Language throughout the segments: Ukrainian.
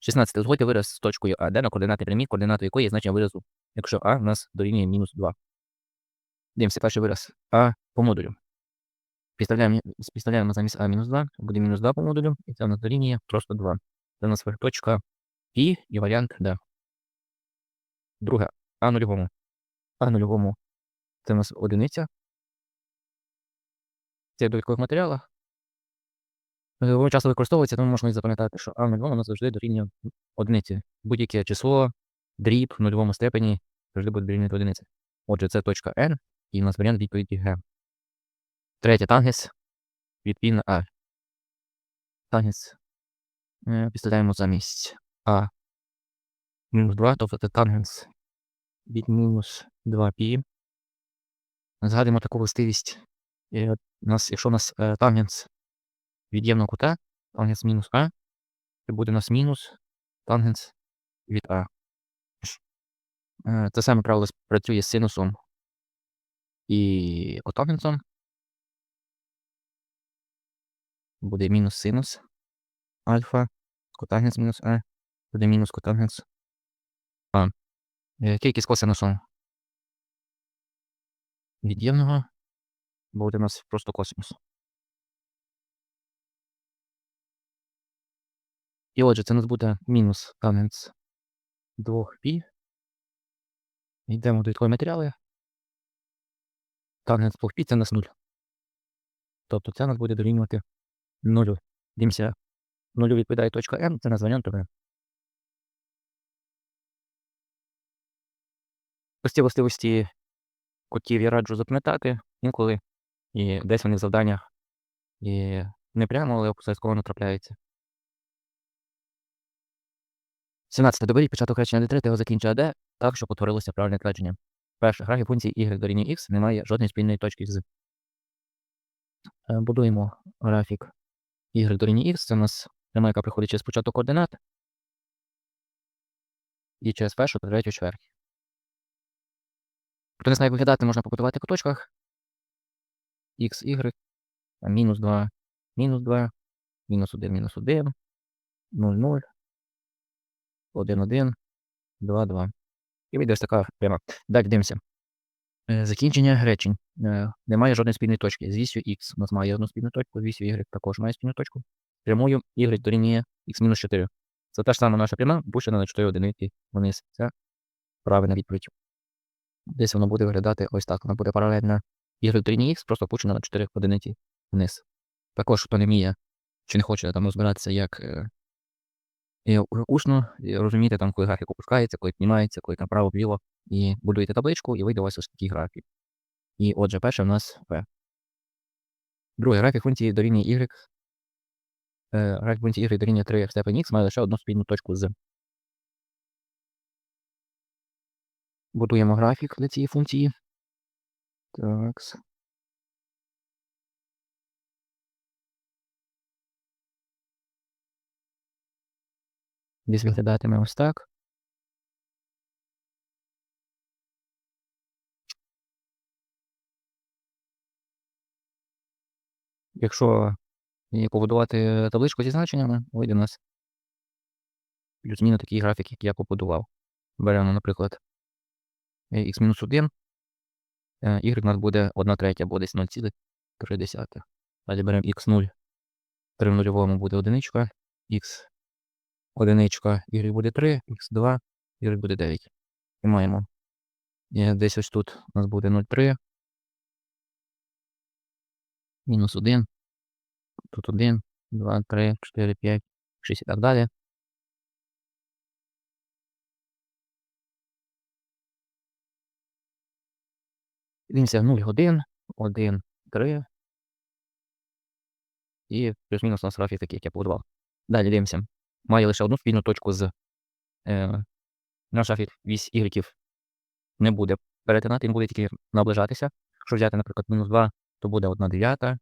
16. Узгодьте вираз з точкою А, де на координати прямі, координати якої значення виразу, якщо А в нас дорівнює мінус 2. Дивимося перший вираз А по модулю. Підставляємо, підставляємо замість А мінус 2, буде мінус 2 по модулю, і це у нас дорівнює просто 2. Це у нас точка І і варіант Д. Друге. А нульовому. А нульовому. Це у нас одиниця. Це в довідкових матеріалах. Е, Воно часто використовується, тому можна запам'ятати, що А в нульовому у нас завжди дорівнює одиниці. Будь-яке число, дріб в нульовому степені завжди буде дорівнювати одиниці. Отже, це точка N, і у нас варіант відповіді Г. Третє тангенс відповідно А. Тангенс е, підставляємо замість А мінус 2, тобто це тангенс від мінус 2π. Згадуємо таку властивість. І у нас, якщо у нас е, тангенс від'ємного кута, тангенс мінус А, то буде у нас мінус тангенс від А. Це саме правило працює з синусом і котангенсом. Буде мінус синус альфа, котангенс мінус А, буде мінус котангенс А. Е, Кількість косинусом від'ємного буде у нас просто косинус. І отже, це у нас буде мінус тангенс 2π. Йдемо до відкої матеріали. Тангенс 2π це у нас 0. Тобто це у нас буде дорівнювати 0. Дивимося, 0 відповідає точка N, це названня ТВ. Ось ці властивості котів я раджу запам'ятати інколи. І десь вони в завданнях і не прямо, але обов'язково натрапляються. 17. Доберіть початок речення D3 та його закінчує AD так, щоб утворилося правильне твердження. Перше. Графік функції y дорівнює x не має жодної спільної точки з. Е, Будуємо графік y дорівнює x. Це у нас пряма, яка приходить через початок координат. І через першу та третю чверть. Хто не знає, як виглядати, можна побудувати по точках. x, y, мінус 2, мінус 2, мінус 1, мінус 1, 0, 0, 1, 1, 2, 2. І вийде ось така пряма. Далі дивимося. Е, Закінчення речень. Е, Немає жодної спільної точки. З вісю x у нас має одну спільну точку, з вісю y також має спільну точку. Прямою y дорівнює x-4. Це та ж сама наша пряма, пущена на 4 одиниці вниз. Це правильна відповідь. Десь воно буде виглядати ось так. Вона буде паралельна y дорівнює x, просто опущена на 4 одиниці вниз. Також, хто не вміє чи не хоче там розбиратися, як е, і усно і розуміти, там, коли графік опускається, коли піднімається, коли направо вліво, і будуєте табличку, і вийде у вас ось такий графік. І отже, перше в нас P. Другий графік функції дорівнює y. Графік функції y дорівнює 3 в степені x має лише одну спільну точку з. Будуємо графік для цієї функції. Так. Десь виглядатиме ось так. Якщо і побудувати табличку зі значеннями, вийде у нас плюс-мінус такий графік, як я побудував. Беремо, наприклад, x-1, y у нас буде 1 третя, десь 0,3. Далі беремо x0, 3 в нульовому буде одиничка, x одиничка, y буде 3, x2, y буде 9. І маємо. І десь ось тут у нас буде 0,3. Мінус 1. Тут 1, 2, 3, 4, 5, 6 і так далі. Дивимося 0, 1, 1, 3. І плюс-мінус у нас графік такий, як я побудував. Далі дивимося. Має лише одну спільну точку з е, наш графік вісь ігреків не буде перетинати, він буде тільки наближатися. Якщо взяти, наприклад, мінус 2, то буде 1 дев'ята.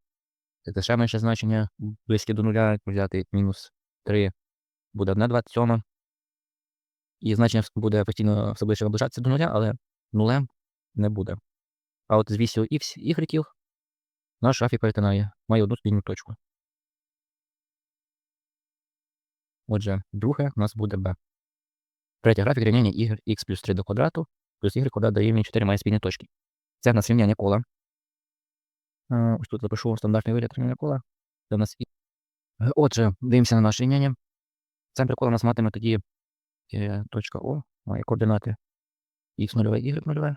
Це ще менше значення, близьке до нуля, якщо взяти мінус 3, буде 1 27. І значення буде постійно все ближче наближатися до нуля, але нулем не буде. А от з вісю ігреків наш графік перетинає, має одну спільну точку. Отже, друге у нас буде b. Третє графік рівняння y x плюс 3 до квадрату плюс y квадрат дорівнює 4 має спільні точки. Це в нас рівняння кола. Е, Ось тут запишу стандартний вигляд рівняння кола. Це у нас Отже, дивимося на наше рівняння. Центр кола у нас матиме тоді е, точка О, має координати x0, y0.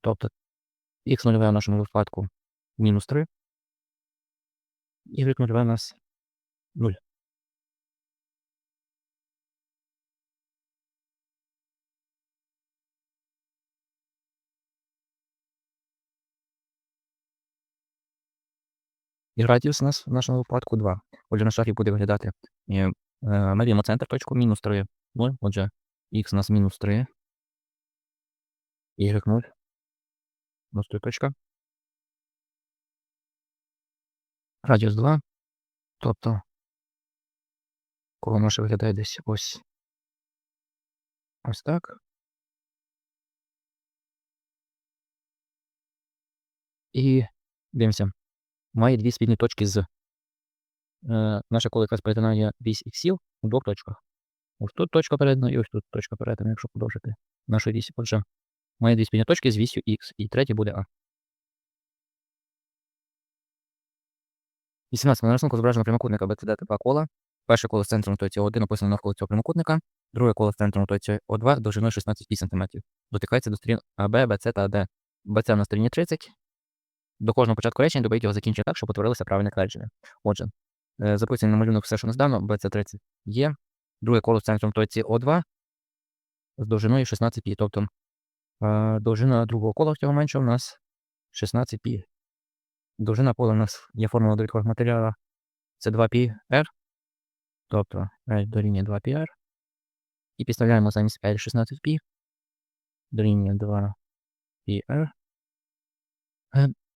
Тобто x0 в нашому випадку мінус 3. Y0 у нас 0. І радіус у нас в нашому випадку 2. Отже, наш графік буде виглядати. е, е, Ми візьмемо центр точку мінус 3. 0. Отже, х у нас мінус 3. Y 0. Мінус 3 точка. Радіус 2. Тобто, коло наше виглядає десь ось. Ось так. І дивимося. Має дві спільні точки з. Е, наше коло якраз перетинає вісь іксів у двох точках. Ось тут точка перетину і ось тут точка перетину, якщо подовжити нашу вісь. Отже, має дві спільні точки з вісю х, і третє буде А. 18. На рисунку зображено прямокутника BCD типа кола. Перше коло з центром точці О1 описано навколо цього прямокутника. Друге коло з центром точці О2 довжиною 16 см. Дотикається до сторін АБ, БЦ та АД. БЦ на сторіні 30 До кожного початку речення добить його закінчення так, щоб утворилося правильне твердження. Отже, е, записуємо на малюнок все, що не здано. BC 30 є. Друге коло з центром точці О2 з довжиною 16 π. Тобто е, довжина другого кола цього меншого у нас 16 π. Довжина поля у нас є формула довідкового матеріалу. Це 2πr. Тобто L дорівнює 2πr. І підставляємо замість L 16π. Дорівнює 2πr.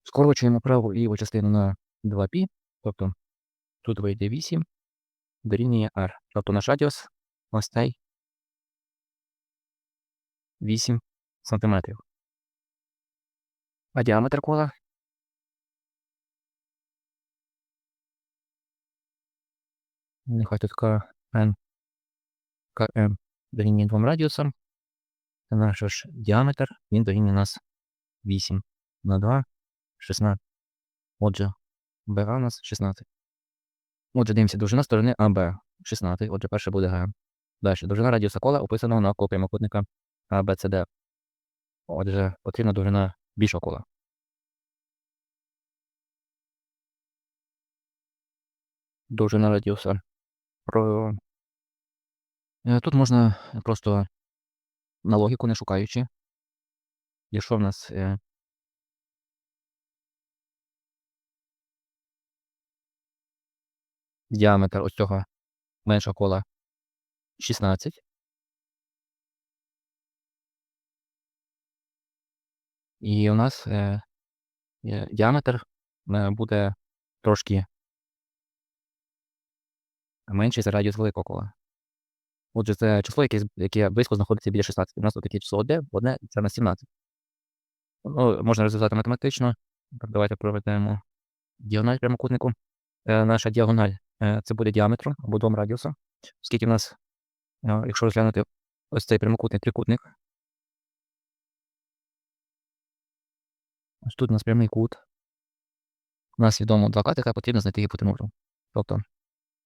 Скорочуємо праву ліву частину на 2π. Тобто тут вийде 8. Дорівнює r. Тобто наш радіус ось цей 8 сантиметрів. А діаметр кола Нехай тут КН, КМ дорівнює двом радіусам. Це наш ж діаметр, він дорівнює нас 8 на 2, 16. Отже, БА у нас 16. Отже, дивимося, довжина сторони АБ 16. Отже, перше буде Г. Далі, довжина радіуса кола описаного навколо прямокутника ABCD. Отже, потрібна довжина більшого кола. Довжина радіуса. Про... Е, Тут можна просто на логіку не шукаючи. Якщо в нас е, діаметр ось цього меншого кола 16. І у нас е, е, діаметр буде трошки менший за радіус великого кола. Отже, це число, яке, яке близько знаходиться біля 16. У нас таке число одне, одне це на 17. Ну, можна розв'язати математично. Так, давайте проведемо діагональ прямокутнику. Е, наша діагональ це буде діаметром або двом радіуса. Оскільки в нас, е, якщо розглянути ось цей прямокутний трикутник, ось тут у нас прямий кут. У нас відомо два катика, потрібно знайти гіпотенузу. Тобто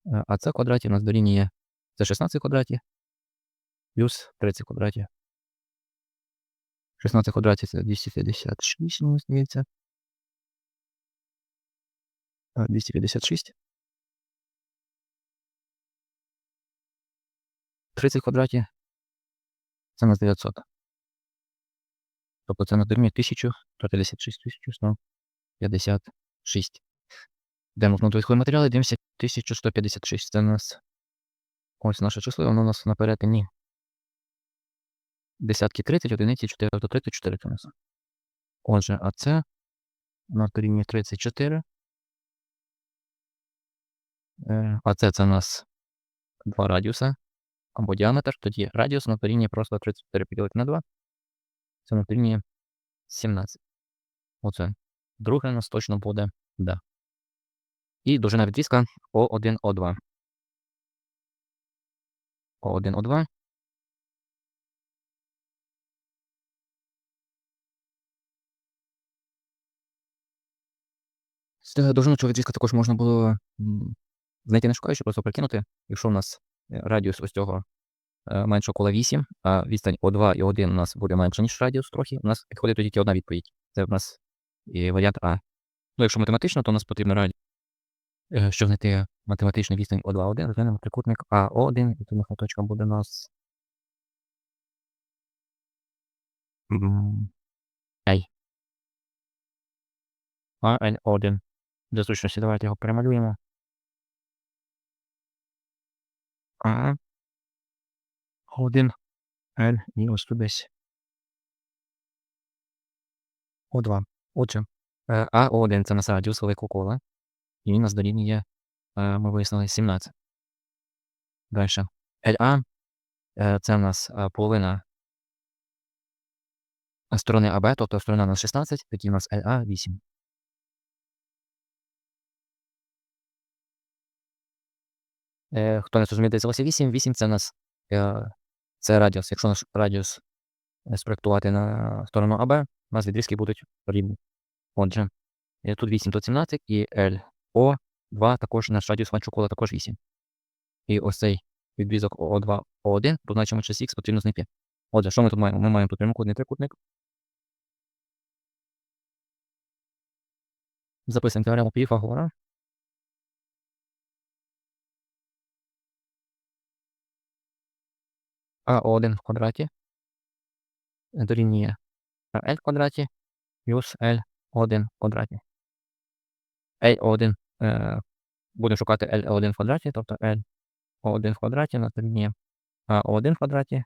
е, АЦ квадраті у нас дорівнює це 16 в квадраті плюс 30 квадраті. 16 в квадраті це 256, мені здається. 256. 30 в квадраті. Це у нас 900. Тобто це на дорівнює 1156 1156. Йдемо в внутрішні матеріали, дивимося 1156. Це у нас ось наше число, воно у нас на перетині. Десятки 30, одиниці 4, тобто 34 це у нас. Отже, а це на дорівнює 34. Е, А це це у нас два радіуса або діаметр. Тоді радіус на дорівнює просто 34 поділити на 2. Це на дорівнює 17. Оце. Друге у нас точно буде D. І довжина відрізка О1, О2. О1, О2. З довжину цього відрізка також можна було знайти не шукаючи, просто прикинути. Якщо у нас радіус ось цього е, меншого кола 8, а відстань О2 і О1 у нас буде менше, ніж радіус трохи, у нас підходить тільки одна відповідь. Це в нас і варіант А. Ну, якщо математично, то у нас потрібно радіус. Е, Щоб знайти математичну відстань О2, О1, розглянемо трикутник АО1, і тут нехай точка буде у нас. Ай. АЛ1. Для зручності давайте його перемалюємо. А. 1 L і ось тут десь. О2. Отже, е, А1 це нас радіус великого кола. І у нас дорівнює, ми вияснили 17. Далі. LA це у нас половина сторони АБ, тобто сторона у нас 16, тоді у нас LA 8. Е, Хто не зрозуміє, де взялося 8, 8 це у нас е, це радіус. Якщо наш радіус е, спроектувати на сторону АБ, у нас відрізки будуть рівні. Отже, тут 8, тут 17 і LO 2 також наш радіус меншого кола також 8. І ось цей відрізок О2, О1 позначимо через Х потрібно знайти. Отже, що ми тут маємо? Ми маємо тут прямокутний трикутник. Записуємо теорему Піфагора. А1 в квадраті дорівнює L в квадраті плюс L1 в квадраті. L1 е, будемо шукати L1 в квадраті, тобто L1 в квадраті у нас дорівнює А1 в квадраті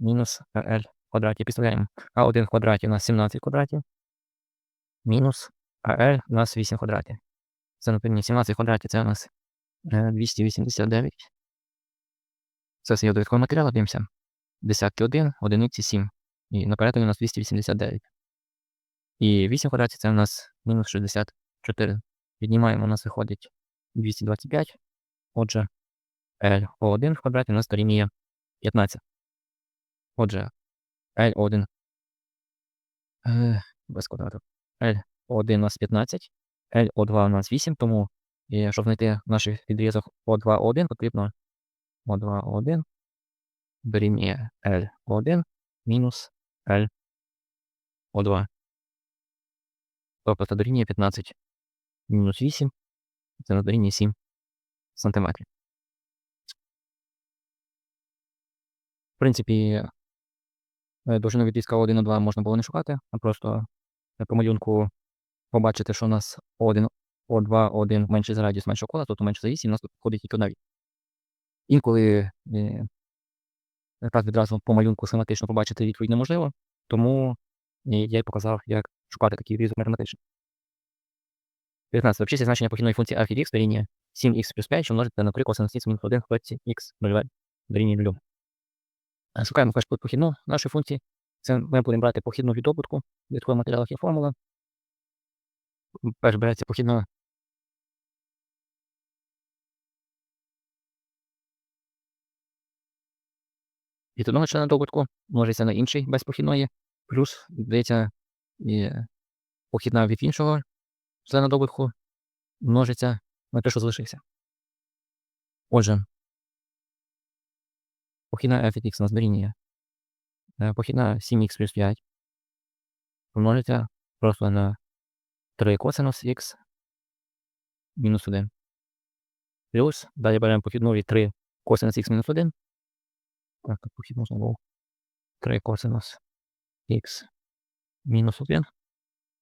мінус L в квадраті. Підставляємо А1 в квадраті у нас 17 в квадраті мінус АЛ у нас 8 в квадраті. Це, напевно, 17 в квадраті це у нас е, 289. Це все є додатковий матеріал, дивимося. Десятки 1, одиниці 7. І наперед у нас 289. І 8 в квадраті це у нас мінус 64. Віднімаємо, у нас виходить 225. Отже, L1 в квадраті у нас дорівнює 15. Отже, L1 е, без квадрату. L1 у нас 15, L2 у нас 8, тому щоб знайти наш відрізок O2, O1, потрібно O2, O1 дорівнює L1 мінус L O2. Тобто це дорівнює 15 мінус 8, це на дорівнює 7 сантиметрів. В принципі, е, довжину відрізка 1 на 2 можна було не шукати, а просто по малюнку побачити, що у нас O1, O2, O1 менше за радіус меншого кола, тобто менше за 8, у нас тут входить тільки одна відповідь. Інколи е, так відразу по малюнку схематично побачити відповідь неможливо, тому е, я й показав, як шукати такий відрізок математично. 19. Обчисліть значення похідної функції від x дорівнює 7x плюс 5, що множиться на 3 косинус х мінус 1 в точці x 0 дорівнює 0. Е, Шукаємо перш похідну нашої функції. Це ми будемо брати похідну від добутку. В відповідних матеріалах є формула. Перш береться похідна від одного члена добутку, множиться на інший без похідної, плюс додається і похідна від іншого члена добутку, множиться на те, що залишився. Отже, похідна f від x у нас похідна 7х плюс 5 помножиться просто на 3 косинус х мінус 1. Плюс, далі беремо похідну від 3 косинус х мінус 1. Так, похідну знову 3 косинус х мінус 1.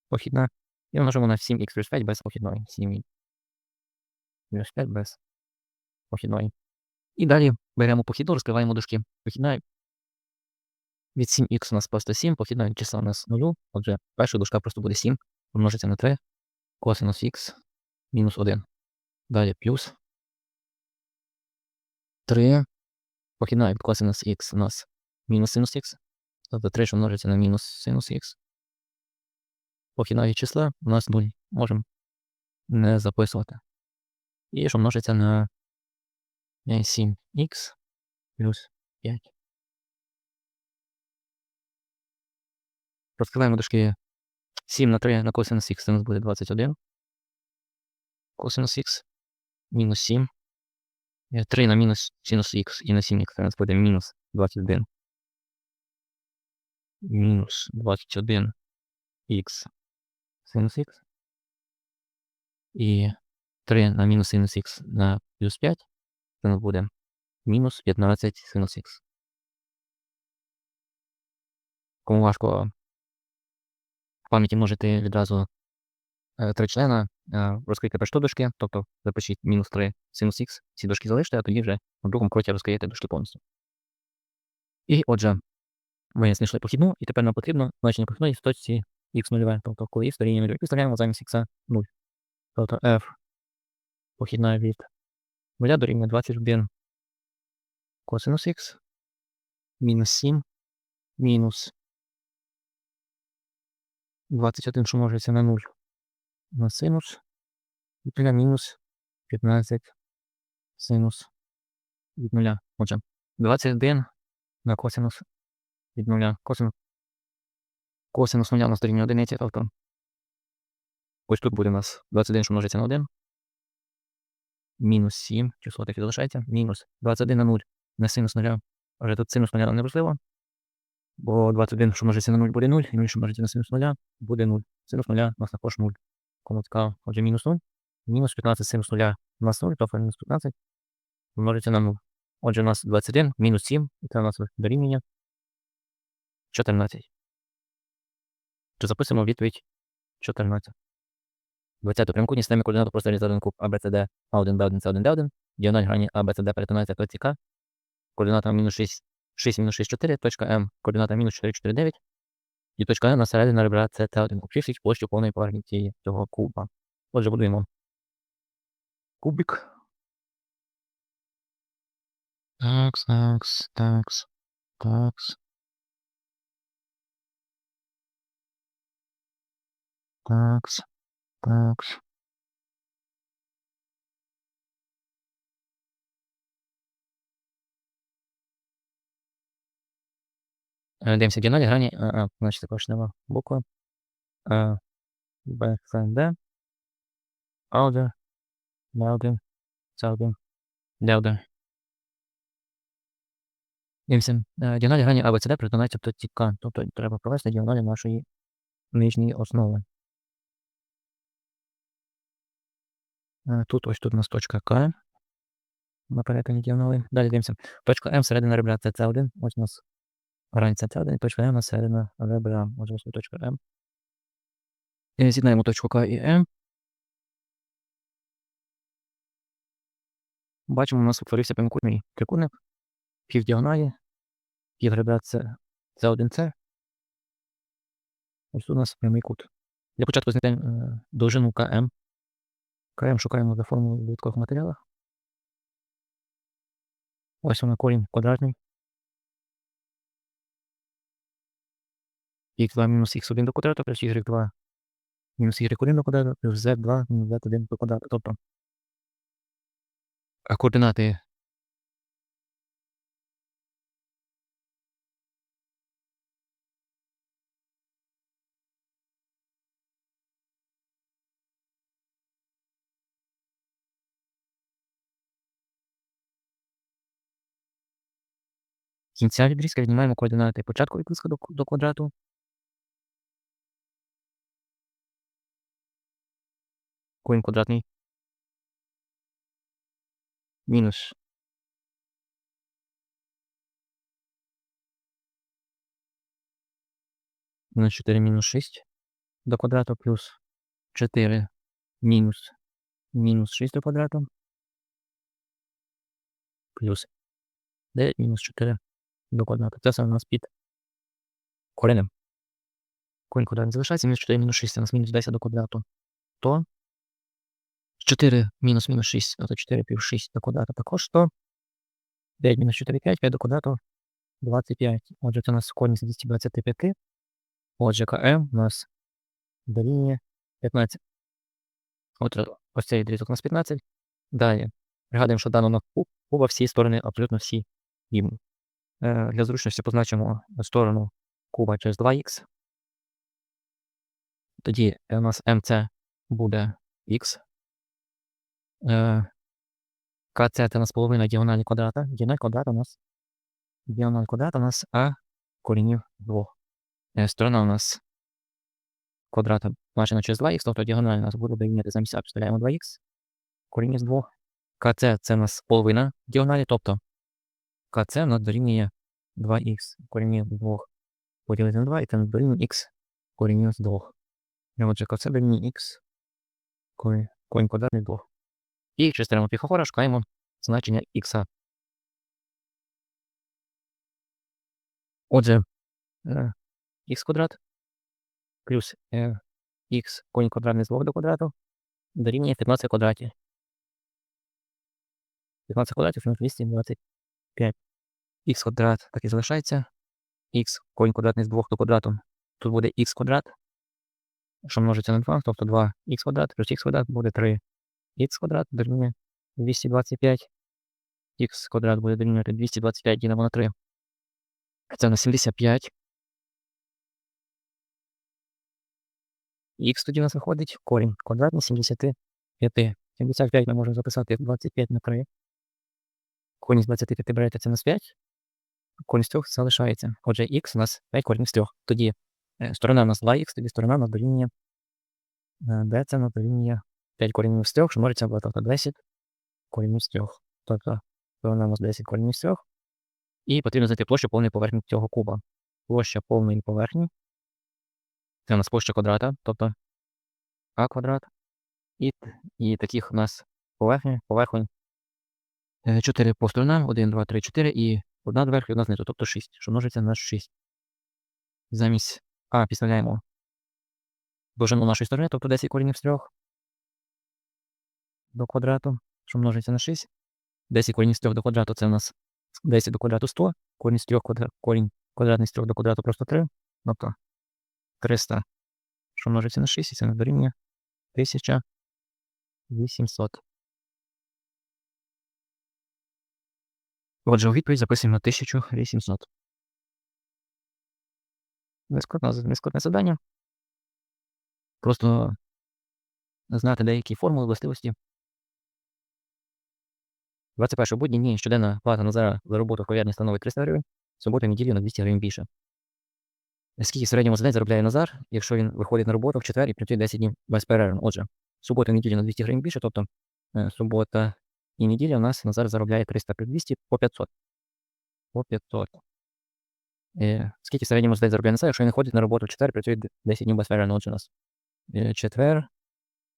Похідна. І множимо на 7х плюс 5 без похідної. 7 плюс 5 без похідної. І далі беремо похідну, розкриваємо дужки. Похідна від 7х у нас просто 7, похідна від числа у нас 0. Отже, перша дужка просто буде 7, помножиться на 3 косинус х мінус 1. Далі плюс 3 похідна від косинус х у нас мінус синус х. Тобто 3, що множиться на мінус синус х. Похідна від числа у нас 0. Можемо не записувати. І що множиться на 7х плюс 5. Розкриваємо дужки 7 на 3 на косинус х, це у нас буде 21. Косинус х мінус 7. 3 на мінус синус х і на 7х у нас буде мінус 21. Мінус 21 х синус х. І 3 на мінус синус х на плюс 5. Це нас буде мінус 15 синус х. Кому важко в пам'яті можете відразу е, три члена е, розкрити перші дужки, тобто запишіть мінус 3 синус х, ці дужки залиште, а тоді вже на другому кроці розкриєте дужки повністю. І отже, ми знайшли похідну, і тепер нам потрібно значення похідної в точці х0, тобто коли х дорівнює 0, підставляємо замість х 0. Тобто f похідна від 0 дорівнює 21 косинус х мінус 7 мінус 21, що множиться на 0 на синус і біля мінус 15 синус від 0. Отже, 21 на косинус від 0. Косинус, косинус 0 у нас дорівнює одиниці, тобто ось тут буде у нас 21, що множиться на 1. Мінус 7, число таки залишається, мінус 21 на 0 на синус 0. Отже, тут синус 0 не бо 21, що множиться на 0, буде 0, і 0, що множиться на синус 0, буде 0. Синус 0 у нас також 0. Кому цікаво, отже, мінус 0. Мінус 15 синус 0 у нас 0, тобто мінус 15 множиться на 0. Отже, у нас 21, мінус 7, і це у нас дорівнює 14. Чи записуємо відповідь 14. 20 прямокутній системі координат просторі за куб ABCD A1, B1, C1, D1. Діагональ грані ABCD перетинається точці К. Координата мінус 6, 6, мінус 6, 4, точка М, координата мінус 4, 4, 9. І точка на середину ребра це Т1 куб. Числить площу повної поверхні цієї цього куба. Отже, будуємо кубик. Такс, такс, такс, такс. Такс, такс. Дивимося діагоналі грані, а, а, значить також нема буква. А, Б, С, Д. А1, Б1, С1, Д1. Дивимося, е, грані А, Б, С, Д перетинаються в тобто треба провести діагоналі нашої нижньої основи. Е, Тут ось тут у нас точка К. На перетині діагонали. Далі дивимося. Точка М середина ребра це С1. Ось у нас границя С1 точка М у нас середина ребра. Тут точка М. З'єднаємо точку К і М. Бачимо, у нас утворився прямокутний трикутник. Пів діагоналі. Пів ребра це С1С. Ось тут у нас прямий кут. Для початку знайдемо е, довжину КМ. КМ шукаємо за формулою в додаткових матеріалах. Ось вона корінь квадратний. Х2 мінус х1 до квадрату плюс y2 мінус y1 до квадрату плюс z2 мінус z1 до квадрату. Тобто координати кінця відрізка віднімаємо координати початку відрізка до, до квадрату. Корінь квадратний. Мінус. Мінус 4 мінус 6 до квадрату плюс 4 мінус мінус 6 до квадрату. Плюс 9 мінус 4 до квадрату. Це все у нас під коренем. Корінь квадратний залишається, мінус 4 мінус 6, у нас мінус 10 до квадрату. То 4 мінус мінус 6, тобто 4 плюс 6 до квадрату також 100. 9 мінус 4, 5, 5 до квадрату 25. Отже, це у нас корінь 225. Отже, КМ у нас дорівнює 15. От ось цей відрізок у нас 15. Далі. Пригадуємо, що дано на куб, куба всі сторони, абсолютно всі рівні. Е, Для зручності позначимо сторону куба через 2х. Тоді е, у нас МЦ буде х. Е, КЦ це у нас половина діагоналі квадрата. Діагональ квадрата у нас діагональ квадрата у нас А корінів 2. Е, Сторона у нас квадрата позначена через 2х, тобто діагональ у нас буде дорівнювати замість А підставляємо 2х. Корінь з 2. КЦ це у нас половина діагоналі, тобто КЦ у нас дорівнює 2х корінь з 2 поділити на 2, і це нас дорівнює х корінь з 2. І отже, КЦ дорівнює х корінь квадратний 2. І через теорему Піфагора шукаємо значення х. Отже, е, х квадрат плюс е, х корінь квадратний з 2 до квадрату дорівнює 15 квадратів. 15 квадратів це 225. х квадрат так і залишається. х корінь квадратний з 2 до квадрату. Тут буде х квадрат, що множиться на 2, тобто 2х квадрат плюс х квадрат буде 3 х квадрат дорівнює 225. х квадрат буде дорівнювати 225 ділимо на 3. Це на 75. Х тоді у нас виходить корінь квадратний 75. 75 ми можемо записати як 25 на 3. Корінь з 25 берете це на 5. Корінь з 3 залишається. Отже, х у нас 5 корінь з 3. Тоді сторона у нас 2х, тоді сторона у нас дорівнює. Де це у нас 5 корінь з 3, що множиться буде тобто 10 корінь з 3. Тобто у нас 10 корінь з 3. І потрібно знайти площу повної поверхні цього куба. Площа повної поверхні. Це у нас площа квадрата, тобто а квадрат. І, і таких у нас поверхні, поверхонь 4 по сторонам, 1, 2, 3, 4 і одна зверху і одна знизу, тобто 6, що множиться на 6. Замість А підставляємо довжину нашої сторони, тобто 10 корінів з 3 до квадрату, що множиться на 6. 10 корінь з 3 до квадрату це у нас 10 до квадрату 100, корінь з 3 квадра... корінь квадратний з 3 до квадрату просто 3, тобто 300, що множиться на 6, і це не дорівнює 1800. Отже, у відповідь записуємо на 1800. Нескладне, нескладне завдання. Просто знати деякі формули, властивості. 21 будні дні щоденна плата Назара за роботу в кав'ярні становить 300 гривень, суботу і неділю на 200 гривень більше. Скільки в середньому за день заробляє Назар, якщо він виходить на роботу в четвер і працює 10 днів без перерв? Отже, суботу і неділю на 200 гривень більше, тобто е, субота і неділя у нас Назар заробляє 300 плюс 200 по 500. По 500. Е, скільки в середньому за день заробляє Назар, якщо він ходить на роботу в четвер і працює 10 днів без перерв? Отже, у нас е, четвер,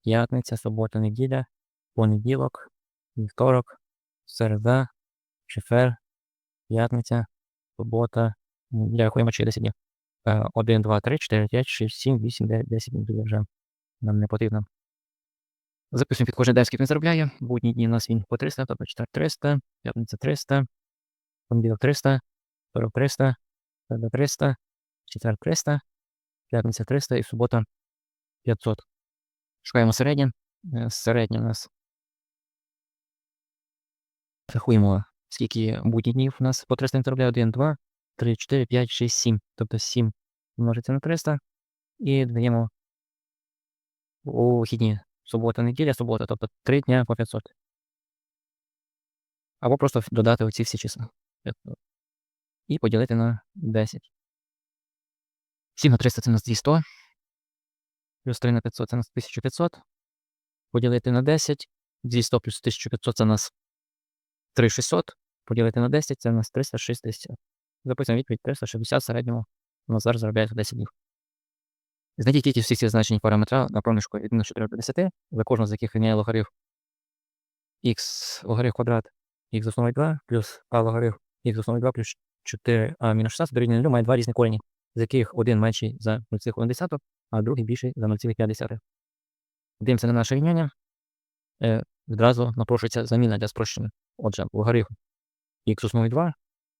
п'ятниця, субота, неділя, понеділок, вівторок, середа, четвер, п'ятниця, субота, рахуємо чи 10 днів. 1, 2, 3, 4, 5, 6, 7, 8, 9, 10 днів вже нам не потрібно. Записуємо під кожен день, скільки він заробляє. Будні дні у нас він по 300, тобто 4 300, п'ятниця 300, понеділок 300, второк 300, середа 300, четвер 300, п'ятниця 300 і субота 500. Шукаємо середнє. Е, Середнє у нас рахуємо, скільки будніх днів у нас по 300 він заробляє 1, 2, 3, 4, 5, 6, 7. Тобто 7 множиться на 300 і додаємо у вихідні субота, неділя, субота, тобто 3 дня по 500. Або просто додати оці всі числа. І поділити на 10. 7 на 300 це у нас 200. Плюс 3 на 500 це у нас 1500. Поділити на 10. 200 плюс 1500 це у нас 3600. Поділити на 10 це у нас 360. Записуємо відповідь 360 в середньому. Назар заробляє за 10 днів. Знайдіть кількість всіх цих значень параметра на проміжку від мінус 4 до 10, за кожного з яких рівняє логарифм х логарифм квадрат х з 2 плюс а логарифм з основою 2 плюс 4а мінус 16 дорівнює 0 має два різні корені, з яких один менший за 0,1, а другий більший за 0,5. Дивимося на наше рівняння. Відразу напрошується заміна для спрощення. Отже, логарифм х з 2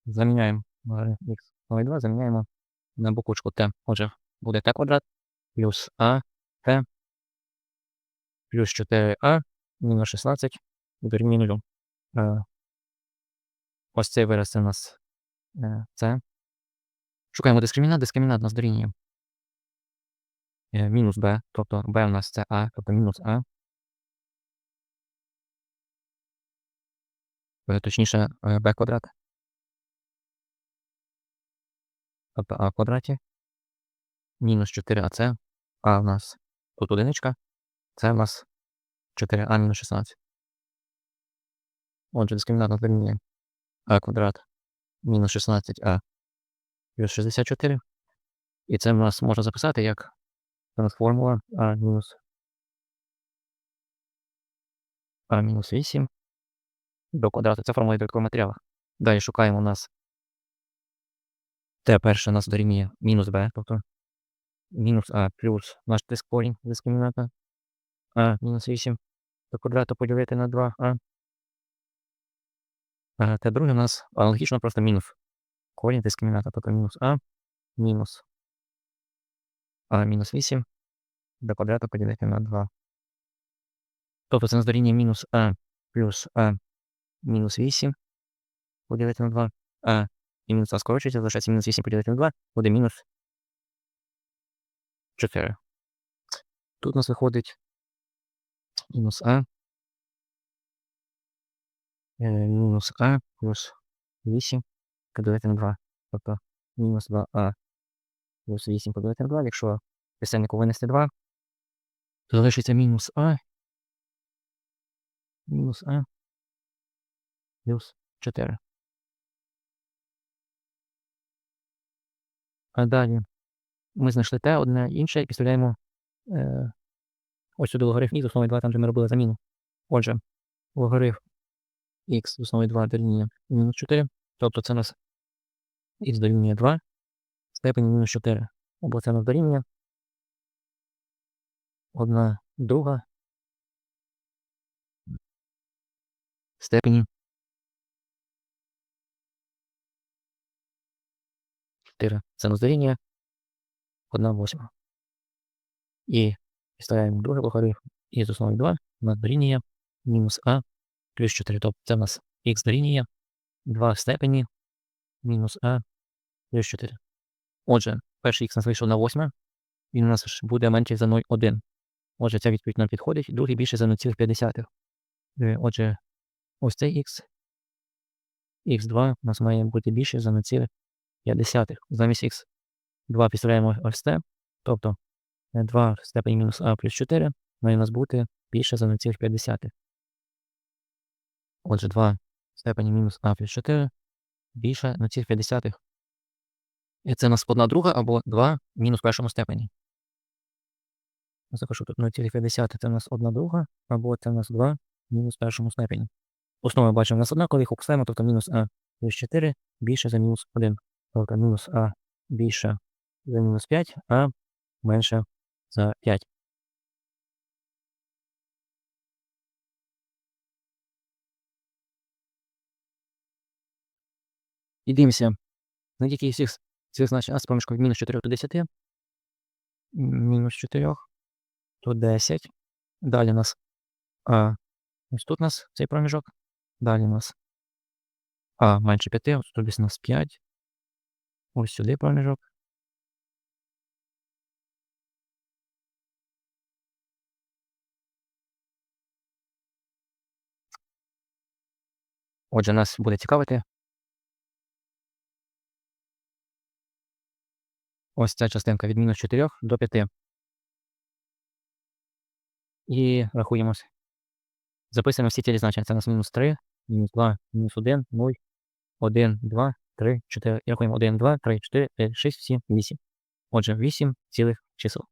заміняємо логарифм х 2 заміняємо на буквочку t. Отже, буде t квадрат плюс а t плюс 4а мінус 16 дорівнює 0. Е, Ось цей вираз це у нас це. Шукаємо дискримінант, дискримінант у нас дорівнює е, мінус b, тобто b у нас це a, тобто мінус a. Точніше, е, b квадрат. Тобто а в квадраті. Мінус 4ac. А в нас тут одиничка. Це в нас 4а мінус 16. Отже, дискримінант у дорівнює а квадрат мінус 16а плюс 64. І це в нас можна записати як формула а мінус а мінус 8 до квадрату. Це формула додаткового матеріалу. Далі шукаємо у нас Т перше у нас дорівнює мінус b, тобто мінус а плюс наш тиск корінь дискриміната а мінус 8 до квадрату поділити на 2а. А те друге у нас аналогічно просто мінус корінь дискриміната, тобто мінус а мінус а мінус 8 до квадрату поділити на 2. Тобто це у нас дорівнює мінус а плюс а мінус 8 поділити на 2, а і мінус 2 скорочується, залишається мінус 8 поділити на 2, буде мінус 4. Тут у нас виходить мінус а е, мінус а плюс 8 поділити на 2. Тобто мінус 2а плюс 8 поділити на 2. Якщо писальнику винести 2, то залишиться мінус а мінус а плюс 4. А далі ми знайшли те одне інше і підставляємо е, ось сюди логарифм х з основою 2, там де ми робили заміну. Отже, логарифм х з основою 2 дорівнює мінус 4, тобто це у нас х дорівнює 2 в степені мінус 4. Або це у нас дорівнює одна друга в степені 4. Це нас дорівнює 1 восьма. І підставляємо другий логарифм і з основою 2 у нас дорівнює мінус а плюс 4. Тобто це у нас х дорівнює 2 в степені мінус а плюс 4. Отже, перший х нас вийшов на 8, він у нас буде менший за 0,1. Отже, ця відповідь нам підходить, другий більше за 0,5. Е, Отже, ось цей х, х2 у нас має бути більше за 0,5. Замість х2 підставляємо ось це, тобто 2 в степені мінус а плюс 4 має у нас бути більше за 0,5. Отже, 2 в степені мінус а плюс 4 більше 0,5. І це у нас 1 друга або 2 в мінус першому степені. Я Запишу тут 0,5 це у нас 1 друга, або це у нас 2 в мінус першому степені. Основи бачимо, у нас однакові, їх обставимо, тобто мінус а плюс 4 більше за мінус 1. Тобто мінус а більше за мінус 5, а менше за 5. І дивимося, знайдіть всіх цих значень а з проміжком мінус 4 до 10. Мінус 4, то 10. Далі у нас а, ось тут у нас цей проміжок. Далі у нас а менше 5, ось тут у нас 5. Ось сюди проміжок. Отже, нас буде цікавити. Ось ця частинка від мінус 4 до 5. І рахуємось. Записуємо всі ці значення. Це у нас мінус 3, мінус 2, мінус 1, 0, 1, 2, 3, 4. І рахуємо 1, 2, 3, 4, 5, 6, 7, 8. Отже, 8 цілих чисел.